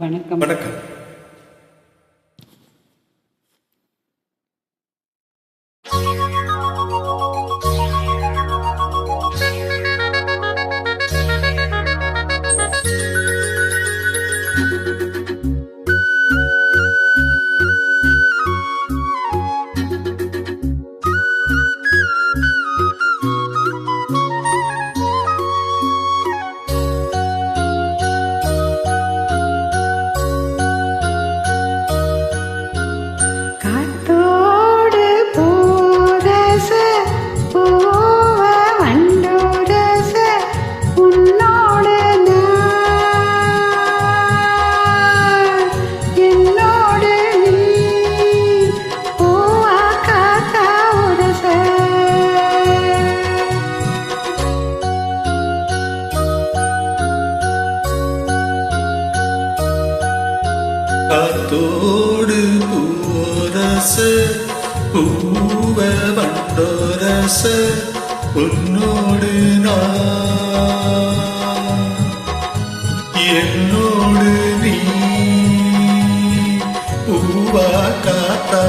வணக்கம். வணக்கம். காத்தோடு பூரச பூவ வண்டோரச உன்னோடு நான். என்னோடு நீ பூவா காத்தா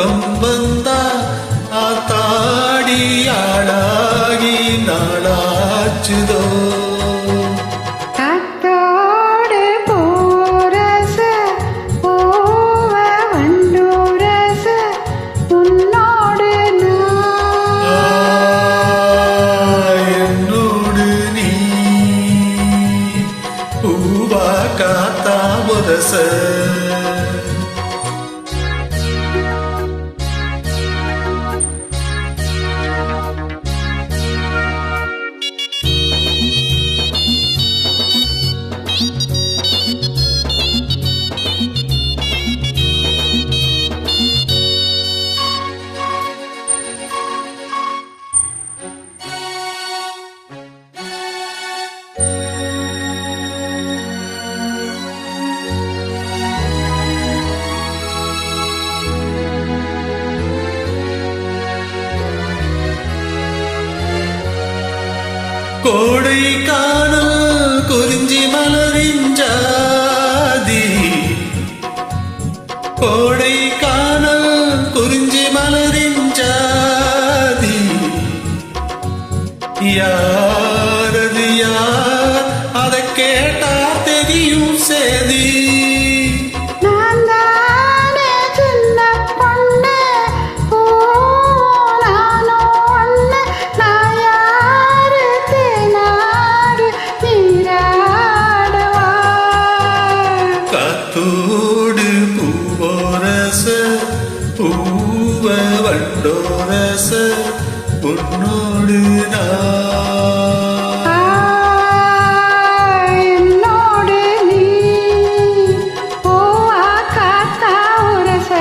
மோகம் வந்தா ஆத்தாடி ஆளாகி நாளாச்சுதோ காத்தோடு போரச பூவ வண்டோரச உன்னோடு ஆ, கோடை காணல் குறிஞ்சி மலரின் ஜாதி. கோடை காணல் குறிஞ்சி மலரின் ஜாதி. யாரது பூவோரச பூவ வண்டோரச உன்னோடு என்னோடு நீ பூவா காத்தா உரச.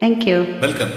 Thank you welcome